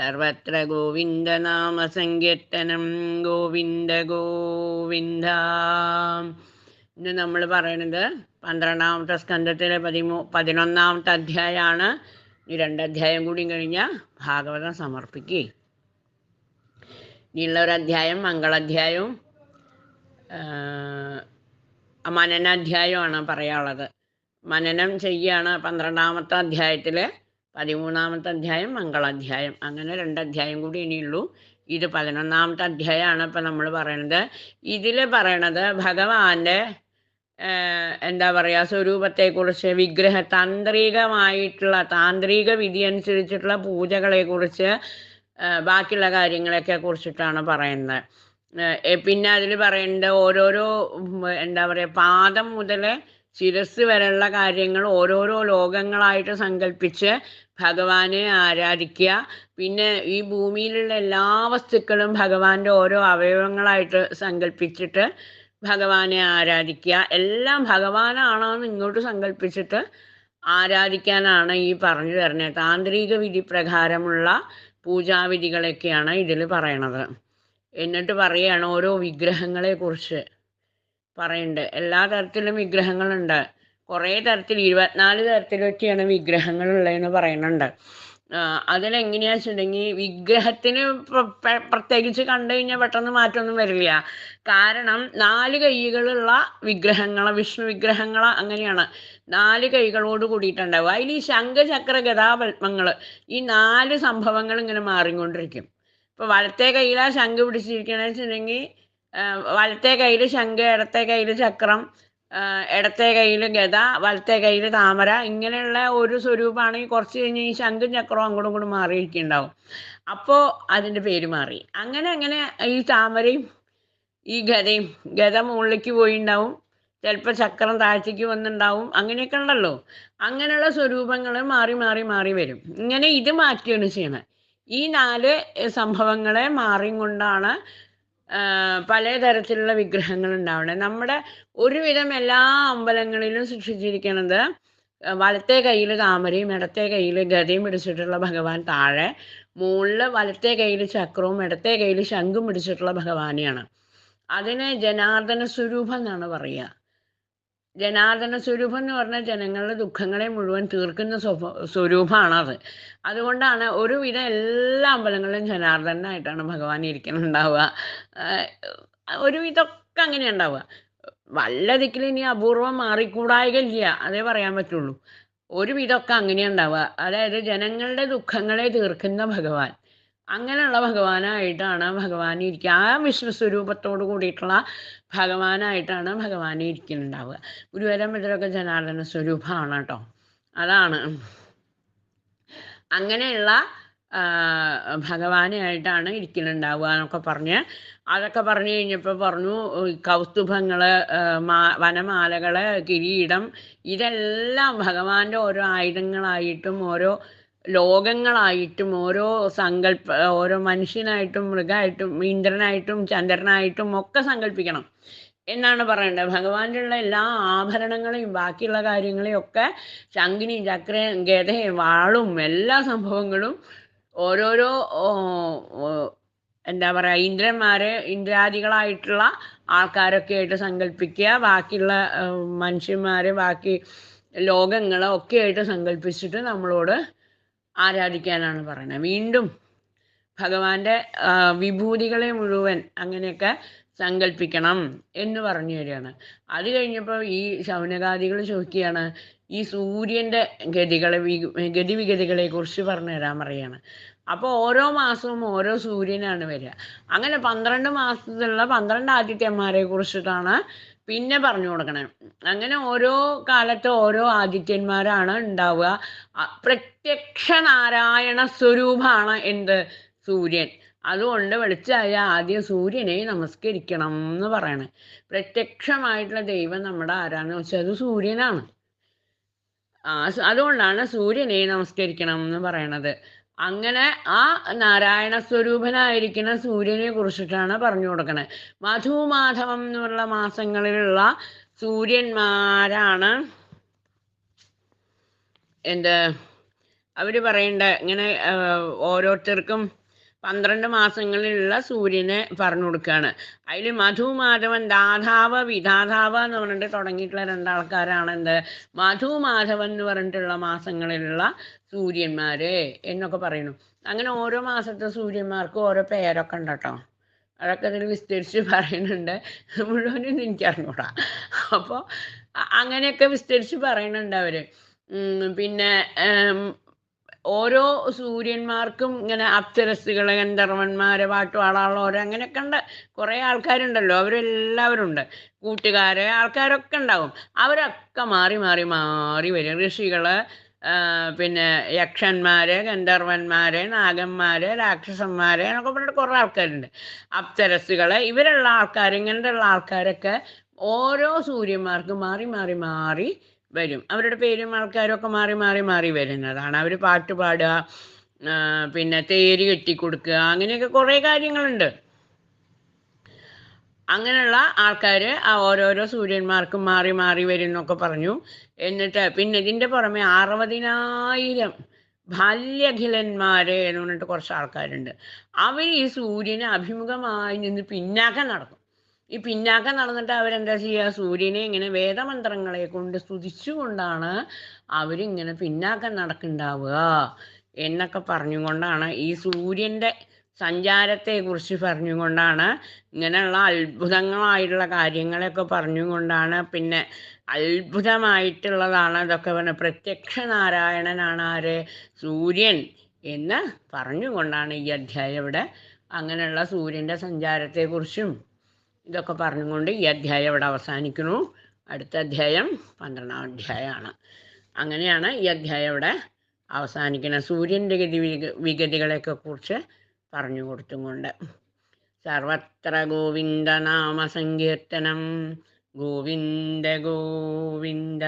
സർവത്ര ഗോവിന്ദ നാമ സങ്കീർത്തനം ഗോവിന്ദ ഗോവിന്ദ. ഇന്ന് നമ്മൾ പറയണത് പന്ത്രണ്ടാമത്തെ സ്കന്ധത്തിലെ പതിമൂ പതിനൊന്നാമത്തെ അധ്യായമാണ് ഈ രണ്ടധ്യായം കൂടി കഴിഞ്ഞാൽ ഭാഗവതം സമർപ്പിക്കുക ഇനിയുള്ള ഒരു അധ്യായം മംഗളാധ്യായവും മനനാധ്യായമാണ് പറയാനുള്ളത്. മനനം ചെയ്യാണ് പന്ത്രണ്ടാമത്തെ അധ്യായത്തിൽ പതിമൂന്നാമത്തെ അധ്യായം മംഗളാധ്യായം. അങ്ങനെ രണ്ട് അധ്യായം കൂടി ഇനിയുള്ളൂ. ഇത് പതിനൊന്നാമത്തെ അധ്യായമാണ് ഇപ്പം നമ്മൾ പറയണത്. ഇതിൽ പറയണത് ഭഗവാന്റെ എന്താ പറയുക സ്വരൂപത്തെക്കുറിച്ച് വിഗ്രഹ താന്ത്രികമായിട്ടുള്ള താന്ത്രിക വിധി അനുസരിച്ചിട്ടുള്ള പൂജകളെക്കുറിച്ച് ബാക്കിയുള്ള കാര്യങ്ങളൊക്കെ കുറിച്ചിട്ടാണ് പറയുന്നത്. പിന്നെ അതിൽ പറയുന്നത് ഓരോരോ എന്താ പറയുക പാദം മുതൽ ശിരസ് വരെയുള്ള കാര്യങ്ങൾ ഓരോരോ ലോകങ്ങളായിട്ട് സങ്കല്പിച്ച് ഭഗവാനെ ആരാധിക്കുക. പിന്നെ ഈ ഭൂമിയിലുള്ള എല്ലാ വസ്തുക്കളും ഭഗവാന്റെ ഓരോ അവയവങ്ങളായിട്ട് സങ്കല്പിച്ചിട്ട് ഭഗവാനെ ആരാധിക്കുക. എല്ലാം ഭഗവാനാണെന്ന് ഇങ്ങോട്ട് സങ്കല്പിച്ചിട്ട് ആരാധിക്കാനാണ് ഈ പറഞ്ഞു തരുന്നത്. താന്ത്രിക വിധി പ്രകാരമുള്ള പൂജാവിധികളൊക്കെയാണ് ഇതിൽ പറയണത്. എന്നിട്ട് പറയുകയാണ് ഓരോ വിഗ്രഹങ്ങളെ കുറിച്ച് പറയുന്നുണ്ട്. എല്ലാ തരത്തിലും വിഗ്രഹങ്ങളുണ്ട്. കുറേ തരത്തിൽ ഇരുപത്തിനാല് തരത്തിലൊക്കെയാണ് വിഗ്രഹങ്ങളുള്ളതെന്ന് പറയുന്നുണ്ട്. അതിലെങ്ങനെയാ വെച്ചിട്ടുണ്ടെങ്കിൽ വിഗ്രഹത്തിന് പ്രത്യേകിച്ച് കണ്ടു കഴിഞ്ഞാൽ പെട്ടെന്ന് മാറ്റമൊന്നും വരില്ല. കാരണം നാല് കൈകളുള്ള വിഗ്രഹങ്ങൾ വിഷ്ണു വിഗ്രഹങ്ങൾ അങ്ങനെയാണ്. നാല് കൈകളോട് കൂടിയിട്ടുണ്ടാവും അതിൽ ഈ ശംഖചക്ര ഗതാപത്മങ്ങൾ ഈ നാല് സംഭവങ്ങൾ ഇങ്ങനെ മാറിക്കൊണ്ടിരിക്കും. ഇപ്പൊ വലത്തെ കയ്യിലാ ശംഖ് പിടിച്ചിരിക്കണമെന്ന് വെച്ചിട്ടുണ്ടെങ്കിൽ വലത്തെ കയ്യിൽ ശംഖ് ഇടത്തെ കയ്യിൽ ചക്രം ഇടത്തെ കയ്യിൽ ഗത വലത്തെ കയ്യിൽ താമര ഇങ്ങനെയുള്ള ഒരു സ്വരൂപമാണെങ്കിൽ കുറച്ച് കഴിഞ്ഞ് ഈ ശംഖും ചക്രവും അങ്ങോട്ടും ഇങ്ങോട്ടും മാറിയിരിക്കുന്നുണ്ടാവും. അപ്പോൾ അതിന്റെ പേര് മാറി. അങ്ങനെ അങ്ങനെ ഈ താമരയും ഈ ഗതയും ഗത മുകളിലേക്ക് പോയിണ്ടാവും. ചിലപ്പോൾ ചക്രം താഴ്ചയ്ക്ക് വന്നിണ്ടാവും. അങ്ങനെയൊക്കെ ഉണ്ടല്ലോ. അങ്ങനെയുള്ള സ്വരൂപങ്ങൾ മാറി മാറി മാറി വരും. ഇങ്ങനെ ഇത് മാറ്റിയാണ് ചെയ്യണത് ഈ നാല് സംഭവങ്ങളെ മാറിയും കൊണ്ടാണ് പലതരത്തിലുള്ള വിഗ്രഹങ്ങൾ ഉണ്ടാവണം നമ്മുടെ ഒരുവിധം എല്ലാ അമ്പലങ്ങളിലും സൃഷ്ടിച്ചിരിക്കുന്നത് വലത്തെ കയ്യിൽ താമരയും ഇടത്തെ കയ്യിൽ ഗതയും പിടിച്ചിട്ടുള്ള ഭഗവാൻ താഴെ മുകളിൽ വലത്തെ കയ്യിൽ ചക്രവും ഇടത്തെ കയ്യിൽ ശംഖും പിടിച്ചിട്ടുള്ള ഭഗവാനെയാണ്. അതിനെ ജനാർദ്ദന സ്വരൂപം എന്നാണ് പറയുക. ജനാർദ്ദന സ്വരൂപം എന്ന് പറഞ്ഞാൽ ജനങ്ങളുടെ ദുഃഖങ്ങളെ മുഴുവൻ തീർക്കുന്ന സ്വരൂപമാണത് അതുകൊണ്ടാണ് ഒരുവിധം എല്ലാ അമ്പലങ്ങളിലും ജനാർദ്ദനായിട്ടാണ് ഭഗവാൻ ഇരിക്കുന്നുണ്ടാവുക. ഒരുവിധമൊക്കെ അങ്ങനെ ഉണ്ടാവുക വല്ല ദിക്കിൽ ഇനി അപൂർവം മാറിക്കൂടായികയില്ല അതേ പറയാൻ പറ്റുള്ളൂ. ഒരുവിധമൊക്കെ അങ്ങനെ ഉണ്ടാവുക അതായത് ജനങ്ങളുടെ ദുഃഖങ്ങളെ തീർക്കുന്ന ഭഗവാൻ. അങ്ങനെയുള്ള ഭഗവാനായിട്ടാണ് ഭഗവാൻ ഇരിക്കുക. ആ വിശ്വസ്വരൂപത്തോട് കൂടിയിട്ടുള്ള ഭഗവാനായിട്ടാണ് ഭഗവാൻ ഇരിക്കുന്നുണ്ടാവുക. ഗുരുവരം ഇതിലൊക്കെ ജനാർദ്ദന സ്വരൂപമാണ് കേട്ടോ. അതാണ്. അങ്ങനെയുള്ള ഭഗവാനായിട്ടാണ് ഇരിക്കുന്നുണ്ടാവുക എന്നൊക്കെ പറഞ്ഞ് അതൊക്കെ പറഞ്ഞു കഴിഞ്ഞപ്പോൾ പറഞ്ഞു കൗസ്തുഭങ്ങൾ വനമാലകൾ കിരീടം ഇതെല്ലാം ഭഗവാന്റെ ഓരോ ആയുധങ്ങളായിട്ടും ഓരോ ലോകങ്ങളായിട്ടും ഓരോ സങ്കല്പ ഓരോ മനുഷ്യനായിട്ടും മൃഗമായിട്ടും ഇന്ദ്രനായിട്ടും ചന്ദ്രനായിട്ടും ഒക്കെ സങ്കല്പിക്കണം എന്നാണ് പറയേണ്ടത്. ഭഗവാന്റെ ഉള്ള എല്ലാ ആഭരണങ്ങളെയും ബാക്കിയുള്ള കാര്യങ്ങളെയും ഒക്കെ ശങ്കിനി ചക്രയും ഗതയും വാളും എല്ലാ സംഭവങ്ങളും ഓരോരോ എന്താ പറയാ ഇന്ദ്രന്മാരെ ഇന്ദ്രാദികളായിട്ടുള്ള ആൾക്കാരൊക്കെ ആയിട്ട് സങ്കല്പിക്കുക ബാക്കിയുള്ള മനുഷ്യന്മാരെ ബാക്കി ലോകങ്ങളെ ഒക്കെ ആയിട്ട് സങ്കല്പിച്ചിട്ട് നമ്മളോട് ആരാധിക്കാനാണ് പറയുന്നത്. വീണ്ടും ഭഗവാന്റെ വിഭൂതികളെ മുഴുവൻ അങ്ങനെയൊക്കെ സങ്കല്പിക്കണം എന്ന് പറഞ്ഞു തരികയാണ് അത് കഴിഞ്ഞപ്പോൾ ഈ ശൗനകാദികൾ ചോദിക്കുകയാണ് ഈ സൂര്യന്റെ ഗതികളെ ഗതിവിഗതികളെ കുറിച്ച് പറഞ്ഞു തരാൻ പറയാണ് അപ്പോൾ ഓരോ മാസവും ഓരോ സൂര്യനാണ് വരിക. അങ്ങനെ പന്ത്രണ്ട് മാസത്തിലുള്ള പന്ത്രണ്ട് ആദിത്യന്മാരെ കുറിച്ചിട്ടാണ് പിന്നെ പറഞ്ഞു കൊടുക്കണേ. അങ്ങനെ ഓരോ കാലത്ത് ഓരോ ആദിത്യന്മാരാണ് ഉണ്ടാവുക. പ്രത്യക്ഷ നാരായണ സ്വരൂപമാണ് എന്ത്? സൂര്യൻ. അതുകൊണ്ട് വെളിച്ചായ ആദ്യം സൂര്യനെ നമസ്കരിക്കണം എന്ന് പറയണേ. പ്രത്യക്ഷമായിട്ടുള്ള ദൈവം നമ്മുടെ ആരാന്ന് വെച്ചാൽ അത് സൂര്യനാണ്. അതുകൊണ്ടാണ് സൂര്യനെ നമസ്കരിക്കണം എന്ന് പറയണത്. അങ്ങനെ ആ നാരായണ സ്വരൂപനായിരിക്കുന്ന സൂര്യനെ കുറിച്ചിട്ടാണ് പറഞ്ഞു കൊടുക്കണത് മധുമാധവം എന്നുള്ള മാസങ്ങളിലുള്ള സൂര്യന്മാരാണ് എന്ത് അവർ പറയണ്ട? ഇങ്ങനെ ഓരോരുത്തർക്കും പന്ത്രണ്ട് മാസങ്ങളിലുള്ള സൂര്യനെ പറഞ്ഞു കൊടുക്കുകയാണ് അതിൽ മധു മാധവൻ ദാധാവ വിധാധാവ എന്ന് പറഞ്ഞിട്ട് തുടങ്ങിയിട്ടുള്ള രണ്ടാൾക്കാരാണ് എന്ത്? മധു മാധവൻ എന്ന് പറഞ്ഞിട്ടുള്ള മാസങ്ങളിലുള്ള സൂര്യന്മാര് എന്നൊക്കെ പറയുന്നു. അങ്ങനെ ഓരോ മാസത്തെ സൂര്യന്മാർക്കും ഓരോ പേരൊക്കെ ഉണ്ട് കേട്ടോ. അതൊക്കെ അതിൽ വിസ്തരിച്ച് പറയുന്നുണ്ട്. മുഴുവനും എനിക്ക് അറിഞ്ഞൂടാ. അപ്പോൾ അങ്ങനെയൊക്കെ വിസ്തരിച്ച് പറയുന്നുണ്ട് അവർ പിന്നെ ഓരോ സൂര്യന്മാർക്കും ഇങ്ങനെ അപ്സരസ്സുകൾ ഗന്ധർവന്മാരെ പാട്ടുപാടാളോര് അങ്ങനെയൊക്കെ ഉണ്ട് കുറേ ആൾക്കാരുണ്ടല്ലോ. അവരെല്ലാവരും ഉണ്ട് കൂട്ടുകാര് ആൾക്കാരൊക്കെ ഉണ്ടാവും. അവരൊക്കെ മാറി മാറി മാറി വരും. ഋഷികൾ പിന്നെ യക്ഷന്മാര് ഗന്ധർവന്മാര് നാഗന്മാര് രാക്ഷസന്മാര് എന്നൊക്കെ പറഞ്ഞിട്ട് കുറേ ആൾക്കാരുണ്ട്. അപ്സരസ്സുകൾ ഇവരുള്ള ആൾക്കാർ ഇങ്ങനത്തെ ആൾക്കാരൊക്കെ ഓരോ സൂര്യന്മാർക്കും മാറി മാറി മാറി വരും. അവരുടെ പേരും ആൾക്കാരും ഒക്കെ മാറി മാറി മാറി വരുന്നതാണ്. അവർ പാട്ട് പാടുക പിന്നെ തേര് കെട്ടിക്കൊടുക്കുക അങ്ങനെയൊക്കെ കുറേ കാര്യങ്ങളുണ്ട്. അങ്ങനെയുള്ള ആൾക്കാർ ആ ഓരോരോ സൂര്യന്മാർക്കും മാറി മാറി വരും എന്നൊക്കെ പറഞ്ഞു. എന്നിട്ട് പിന്നെ ഇതിന്റെ പുറമെ അറുപതിനായിരം ബാല്യഖിലന്മാര് എന്ന് പറഞ്ഞിട്ട് കുറച്ച് ആൾക്കാരുണ്ട്. അവർ ഈ സൂര്യനെ അഭിമുഖമായി നിന്ന് പിന്നാക്കം നടക്കും. ഈ പിന്നാക്കം നടന്നിട്ട് അവരെന്താ ചെയ്യുക സൂര്യനെ ഇങ്ങനെ വേദമന്ത്രങ്ങളെ കൊണ്ട് സ്തുതിച്ചുകൊണ്ടാണ് അവരിങ്ങനെ പിന്നാക്കം നടക്കുന്നുണ്ടാവുക എന്നൊക്കെ പറഞ്ഞുകൊണ്ടാണ് ഈ സൂര്യന്റെ സഞ്ചാരത്തെക്കുറിച്ച് പറഞ്ഞുകൊണ്ടാണ് ഇങ്ങനെയുള്ള അത്ഭുതങ്ങളായിട്ടുള്ള കാര്യങ്ങളൊക്കെ പറഞ്ഞുകൊണ്ടാണ് പിന്നെ അത്ഭുതമായിട്ടുള്ളതാണ് ഇതൊക്കെ പറഞ്ഞ പ്രത്യക്ഷ നാരായണനാണ് ആര്? സൂര്യൻ എന്ന് പറഞ്ഞുകൊണ്ടാണ് ഈ അധ്യായം ഇവിടെ അങ്ങനെയുള്ള സൂര്യന്റെ സഞ്ചാരത്തെക്കുറിച്ചും ഇതൊക്കെ പറഞ്ഞുകൊണ്ട് ഈ അധ്യായം ഇവിടെ അവസാനിക്കുന്നു. അടുത്ത അധ്യായം പന്ത്രണ്ടാം അധ്യായമാണ്. അങ്ങനെയാണ് ഈ അധ്യായം ഇവിടെ അവസാനിക്കുന്നത്. സൂര്യന്റെ ഗതി വിഗതികളെയൊക്കെ കുറിച്ച് പറഞ്ഞു കൊടുത്തും കൊണ്ട് സർവത്ര ഗോവിന്ദനാമ സങ്കീർത്തനം ഗോവിന്ദ ഗോവിന്ദ.